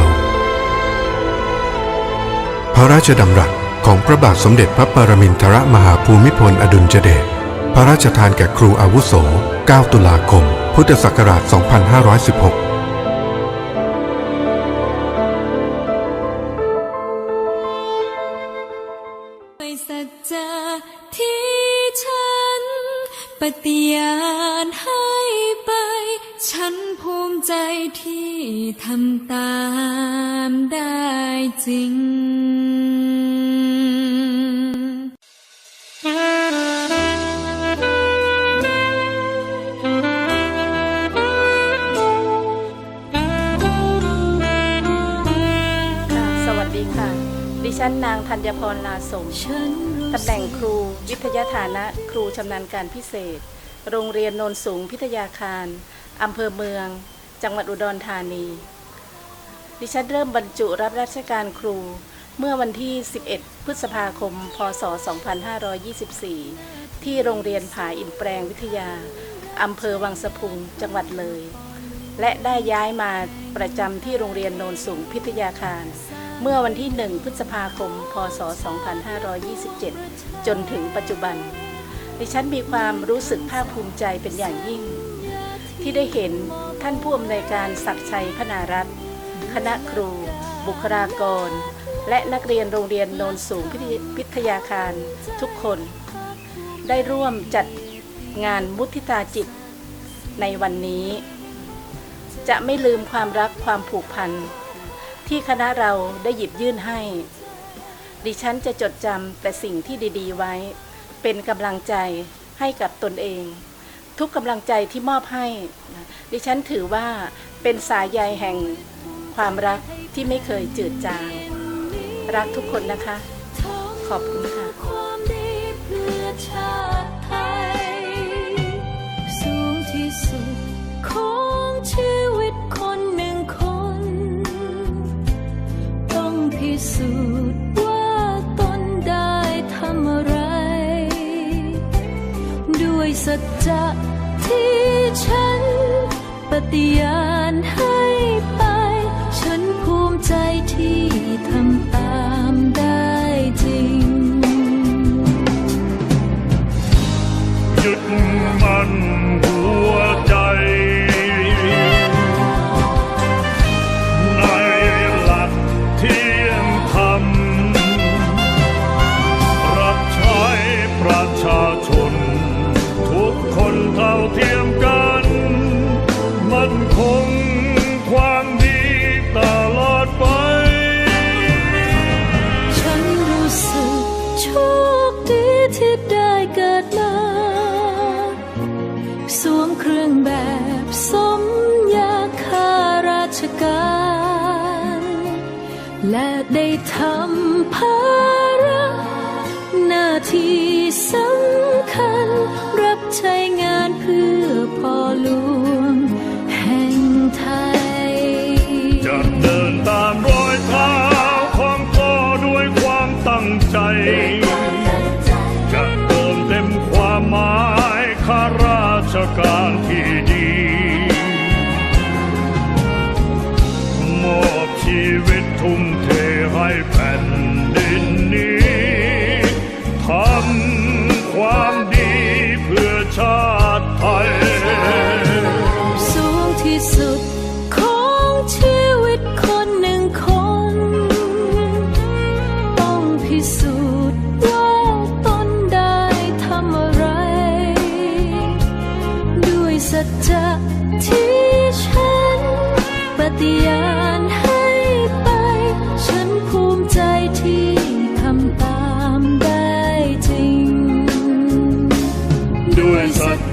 ว ระราชดำรัสของพระบาทสมเด็จพระปรมินทรมหาภูมิพลอดุลยเดช พระราชทานแก่ครูอาวุโส 9 ตุลาคม พุทธศักราช 2516สัจจะที่ฉันปฏิญาณให้ ที่ทำตามได้จริงค่ะสวัสดีค่ะดิฉันนางธัญพรลาสมฉันรู้ตำแหน่งครู วิทยาฐานะ ครูชำนาญการพิเศษ โรงเรียนโนนสูงพิทยาคาร อำเภอเมือง จังหวัดอุดรธานี ดิฉันเริ่มบรรจุรับราชการครู เมื่อวันที่ 11 พฤษภาคม พศ 2524 ที่โรงเรียนผาอินแปลงวิทยา อำเภอวังสะพุง จังหวัดเลย และได้ย้ายมาประจำที่โรงเรียนโนนสูงพิทยาคาร เมื่อวันที่ 1 พฤษภาคม พศ 2527 จนถึงปัจจุบัน ดิฉันมีความรู้สึกภาคภูมิใจเป็นอย่างยิ่ง ที่ได้เห็น ท่านผู้อำนวยการศักชัยพนารัตน์คณะครู บุคลากร และนักเรียนโรงเรียนโนนสูงพิทยพิทยาคารทุกคน ได้ร่วมจัดงานมุทิตาจิตในวันนี้ จะไม่ลืมความรักความผูกพัน ที่คณะเราได้หยิบยื่นให้ ดิฉันจะจดจำแต่สิ่งที่ดี ๆ ไว้ เป็นกำลังใจให้กับตนเอง ทุกกำลังใจที่มอบให้ ดิฉันถือว่าเป็นสายใยแห่งความรักที่ไม่เคยจืดจาง รักทุกคนนะคะ ขอบคุณค่ะพิสูจน์ว่าตนได้ทำอะไร ด้วยสัจจะ ที่ฉันปฏิญาณให้ไป ฉันภูมิใจที่ทำตามได้จริง ยึดมัน ที่สำคัญ รับใช้งานเพื่อพ่อหลวงแห่งไทย จะเดินตามรอยเท้าของพ่อด้วยความตั้งใจ จะเติมเต็มความหมายข้าราชการที่ดี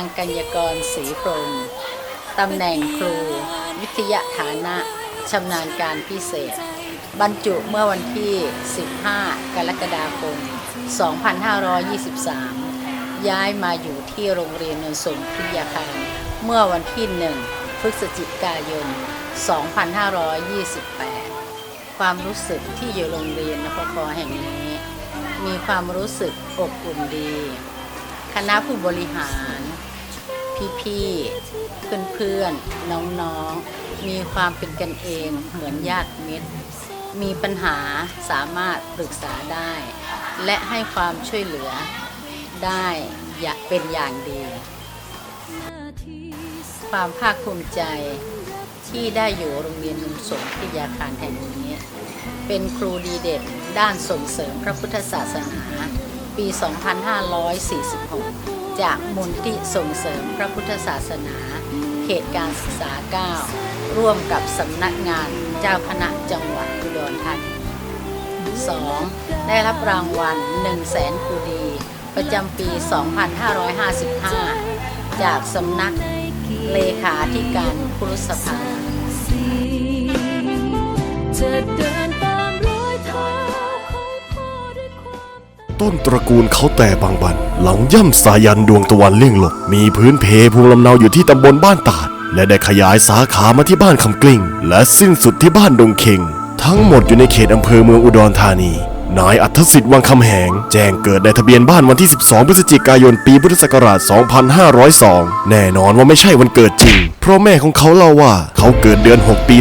างกัญญากรศรีพรหมตำแหน่งครู วิทยาฐานะชำนาญการพิเศษ บรรจุเมื่อวันที่ 15 กรกฎาคม 2523 ย้ายมาอยู่ที่โรงเรียนนนสูงพิยาคารเมื่อวันที่ 1 พฤศจิกายน 2528 ความรู้สึกที่อยู่โรงเรียนนพคแห่งนี้ มีความรู้สึกอบอุ่นดี คณะผู้บริหาร พี่ๆ เพื่อนๆ น้องๆ มีความเป็นกันเองเหมือนญาติมิตร มีปัญหาสามารถปรึกษาได้ และให้ความช่วยเหลือได้อย่าเป็นอย่างดี ความภาคภูมิใจที่ได้อยู่โรงเรียนนุ่มสงพิทยาคารแห่งนี้ เป็นครูดีเด่นด้านส่งเสริมพระพุทธศาสนา ปี 2546 จากมูลที่ส่งเสริมพระพุทธศาสนา เขตการศึกษา 9 ร่วมกับสำนักงานเจ้าคณะจังหวัดอุดรธานี 2. ได้รับรางวัล 1 0 0 0 0แสนคูดี ประจำปี 2555 จากสำนักเลขาธิการครุสภา ต้นตระกูลเขาแต่บางบัน หลังย่ำสายันดวงตะวันเลี่ยงหลบ มีพื้นเพภูมิลำเนาอยู่ที่ตำบลบ้านตาด และได้ขยายสาขามาที่บ้านคำกลิ้ง และสิ้นสุดที่บ้านดงเค็ง ทั้งหมดอยู่ในเขตอำเภอเมืองอุดรธานี นายอัธสิทธิ์วังคำแหง แจ้งเกิดในทะเบียนบ้านวันที่ 12 พฤศจิกายน ปีพุทธศักราช 2502 แน่นอนว่าไม่ใช่วันเกิดจริง เพราะแม่ของเขาเล่าว่าเขาเกิดเดือน 6 ปี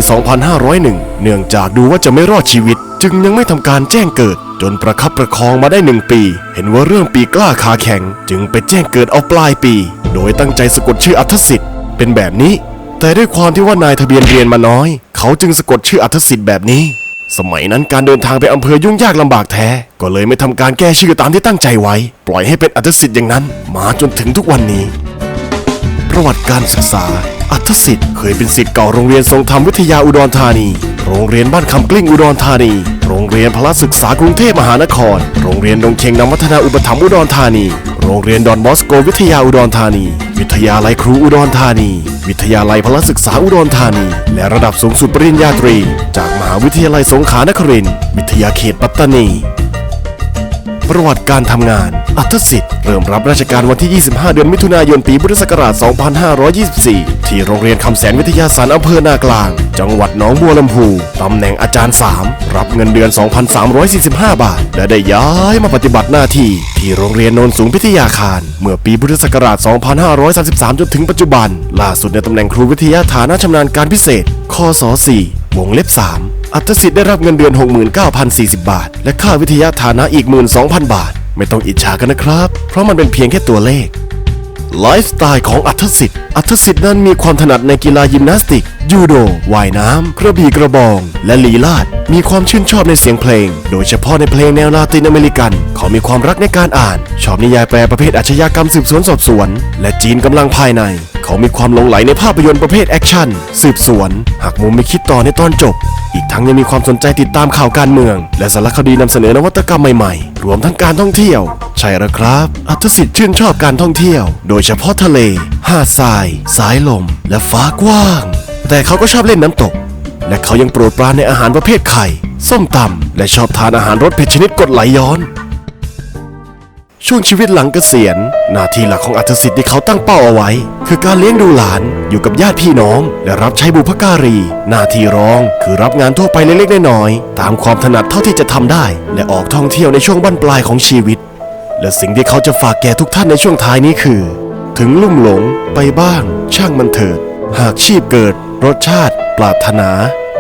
2501 เนื่องจากดูว่าจะไม่รอดชีวิต จึงยังไม่ทำการแจ้งเกิด จนประคับประคองมาได้หนึ่งปี เห็นว่าเรื่องปีกล้าขาแข็ง จึงไปแจ้งเกิดเอาปลายปี โดยตั้งใจสะกดชื่ออัธสิทธิ์เป็นแบบนี้ แต่ด้วยความที่ว่านายทะเบียนเรียนมาน้อย เขาจึงสะกดชื่ออัธสิทธิ์แบบนี้ สมัยนั้นการเดินทางไปอำเภอยุ่งยากลำบากแท้ ก็เลยไม่ทำการแก้ชื่อตามที่ตั้งใจไว้ ปล่อยให้เป็นอัธสิทธิ์อย่างนั้น มาจนถึงทุกวันนี้ ประวัติการศึกษา อัธสิทธิ์เคยเป็นศิษย์เก่าโรงเรียนทรงธรรมวิทยาอุดรธานี โรงเรียนบ้านคำกลิ้งอุดรธานี โรงเรียนพละศึกษากรุงเทพมหานคร โรงเรียนดงเคงนำวัฒนาอุปถัมภ์อุดรธานี โรงเรียนดอนบอสโกวิทยาอุดรธานี วิทยาลัยครูอุดรธานี วิทยาลัยพละศึกษาอุดรธานี และระดับสูงสุดปริญญาตรี จากมหาวิทยาลัยสงขลานครินทร์วิทยาเขตปัตตานี ประวัติการทำงาน อัธสิทธิ์ เริ่มรับราชการวันที่ 25 เดือนมิถุนายนปีพุทธศักราช 2524 ที่โรงเรียนคำแสนวิทยาสารอำเภอนากลาง จังหวัดหนองบัวลำพูตำแหน่งอาจารย์ 3 รับเงินเดือน 2,345 บาท และได้ย้ายมาปฏิบัติหน้าที่ ที่โรงเรียนโนนสูงพิทยาคาร เมื่อปีพุทธศักราช 2533 จนถึงปัจจุบัน ล่าสุดในตำแหน่งครูวิทยาฐานะชำนาญการพิเศษคศ4 วงเล็บ 3 อัตสิทธิ์ได้รับเงินเดือน 69,040 บาท และค่าวิทยาฐานะอีก 12,000 บาท ไม่ต้องอิจฉากันนะครับ เพราะมันเป็นเพียงแค่ตัวเลขไลฟ์สไตล์ของอัธสิทธิ์ อัธสิทธิ์นั้นมีความถนัดในกีฬายิมนาสติก ยูโด ว่ายน้ำ กระบี่กระบอง และลีลาด มีความชื่นชอบในเสียงเพลง โดยเฉพาะในเพลงแนวลาตินอเมริกัน เขามีความรักในการอ่าน ชอบนิยายแปลประเภทอาชญากรรมสืบสวนสอบสวน และจีนกำลังภายใน เขามีความหลงไหลในภาพยนตร์ประเภทแอคชั่น สืบสวน หักมุมไม่คิดต่อในตอนจบ อีกทั้งยังมีความสนใจติดตามข่าวการเมือง และสารคดีนำเสนอนวัตกรรมใหม่ๆ รวมทั้งการท่องเที่ยว ใช่แล้วครับ อัธสิทธิ์ชื่นชอบการท่องเที่ยว โดยเฉพาะทะเล หาดทราย สายลม และฟ้ากว้าง แต่เขาก็ชอบเล่นน้ำตก และเขายังโปรดปรานในอาหารประเภทไข่ ส้มตำและชอบทานอาหารรสเผ็ดชนิดกดไหลย้อน ช่วงชีวิตหลังเกษียณ หน้าที่หลักของอัธสิทธิ์ที่เขาตั้งเป้าเอาไว้ คือการเลี้ยงดูหลานอยู่กับญาติพี่น้อง และรับใช้บุพการี หน้าที่รองคือรับงานทั่วไปเล็กๆน้อยๆตามความถนัดเท่าที่จะทำได้ และออกท่องเที่ยวในช่วงบั้นปลายของชีวิต และสิ่งที่เขาจะฝากแก่ทุกท่านในช่วงท้ายนี้คือ ถึงลุ่มหลงไปบ้าง ช่างมันเถิดหากชีพเกิด รสชาติ ปรารถนา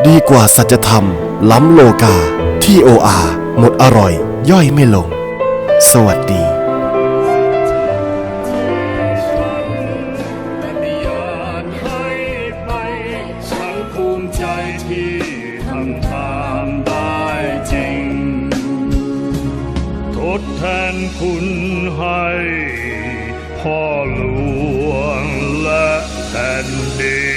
ดีกว่าสัจธรรม ล้ำโลกา ที่โออาหมดอร่อย ย่อยไม่ลง สวัสดีดแทนคุณให้พ่อหลวงและแผ่นดิน